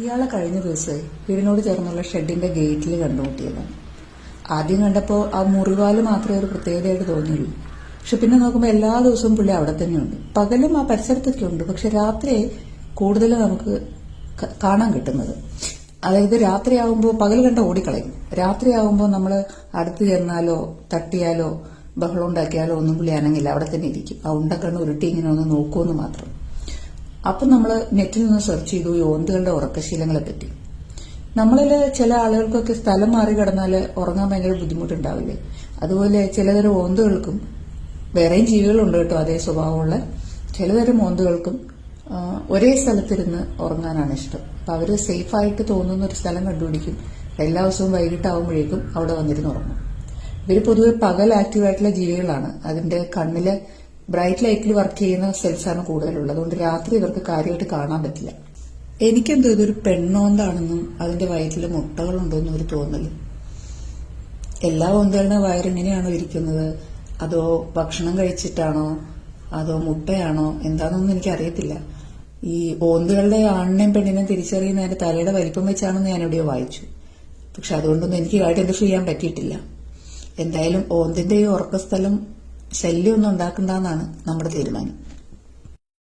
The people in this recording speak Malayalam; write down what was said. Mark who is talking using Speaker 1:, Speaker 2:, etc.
Speaker 1: ഇയാളെ കഴിഞ്ഞ ദിവസമേ വീടിനോട് ചേർന്നുള്ള ഷെഡിന്റെ ഗേറ്റിൽ കണ്ടുമുട്ടിയതാണ് ആദ്യം കണ്ടപ്പോൾ ആ മുറിവാൽ മാത്രമേ ഒരു പ്രത്യേകതയായിട്ട് തോന്നിയുള്ളൂ. പക്ഷെ പിന്നെ നോക്കുമ്പോൾ എല്ലാ ദിവസവും പുള്ളി അവിടെ തന്നെയുണ്ട്. പകലും ആ പരിസരത്തൊക്കെ ഉണ്ട് പക്ഷെ രാത്രി കൂടുതൽ നമുക്ക് കാണാൻ കിട്ടുന്നത്. അതായത് രാത്രിയാകുമ്പോൾ പകൽ കണ്ട ഓടിക്കളയും. രാത്രിയാകുമ്പോൾ നമ്മൾ അടുത്ത് ചെന്നാലോ തട്ടിയാലോ ബഹളം ഉണ്ടാക്കിയാലോ ഒന്നും പുള്ളി അനങ്ങില്ല. അവിടെ തന്നെ ഇരിക്കും. ആ ഉണ്ടക്കണ്ണ് ഉരുട്ടി ഇങ്ങനെ ഒന്ന് നോക്കുമെന്ന് മാത്രം. അപ്പം നമ്മൾ നെറ്റിൽ നിന്ന് സെർച്ച് ചെയ്തു ഈ ഓന്തുകളുടെ ഉറക്കശീലങ്ങളെ പറ്റി. നമ്മളിൽ ചില ആളുകൾക്കൊക്കെ സ്ഥലം മാറി കിടന്നാൽ ഉറങ്ങാൻ ഭയങ്കര ബുദ്ധിമുട്ടുണ്ടാവില്ലേ? അതുപോലെ ചിലതരം ഓന്തുകൾക്കും വേറെയും ജീവികളുണ്ട് കേട്ടോ അതേ സ്വഭാവമുള്ള ചിലതരം ഓന്തുകൾക്കും ഒരേ സ്ഥലത്തിരുന്ന് ഉറങ്ങാനാണ് ഇഷ്ടം. അപ്പൊ അവർ സേഫായിട്ട് തോന്നുന്ന ഒരു സ്ഥലം കണ്ടുപിടിക്കും. എല്ലാ ദിവസവും വൈകിട്ടാവുമ്പോഴേക്കും അവിടെ വന്നിരുന്ന് ഉറങ്ങും. ഇവർ പൊതുവെ പകൽ ആക്റ്റീവ് ആയിട്ടുള്ള ജീവികളാണ്. അതിന്റെ കണ്ണിൽ ബ്രൈറ്റ് ലൈറ്റിൽ വർക്ക് ചെയ്യുന്ന സെൽസാണ് കൂടുതലുള്ളത്. അതുകൊണ്ട് രാത്രി ഇവർക്ക് കാര്യമായിട്ട് കാണാൻ പറ്റില്ല. എനിക്കെന്തോ ഇതൊരു പെണ്ണോന്താണെന്നും അതിന്റെ വയറ്റിൽ മുട്ടകളുണ്ടോന്നും ഒരു തോന്നൽ. എല്ലാ ഓന്തകളുടെ വയറെങ്ങനെയാണോ ഇരിക്കുന്നത്? അതോ ഭക്ഷണം കഴിച്ചിട്ടാണോ? അതോ മുട്ടയാണോ? എന്താണെന്നൊന്നും എനിക്കറിയത്തില്ല. ഈ ഓന്തുകളുടെ ആണിനെയും പെണ്ണിനെയും തിരിച്ചറിയുന്ന എന്റെ തലയുടെ വലിപ്പം വെച്ചാണെന്ന് ഞാൻ എവിടെയോ വായിച്ചു. പക്ഷെ അതുകൊണ്ടൊന്നും എനിക്ക് ഐഡന്റിഫൈ ചെയ്യാൻ പറ്റിയിട്ടില്ല. എന്തായാലും ഓന്തിന്റെ ഈ ഉറക്കസ്ഥലം ശല്യമൊന്നും ഉണ്ടാക്കണ്ടെന്നാണ് നമ്മുടെ തീരുമാനം.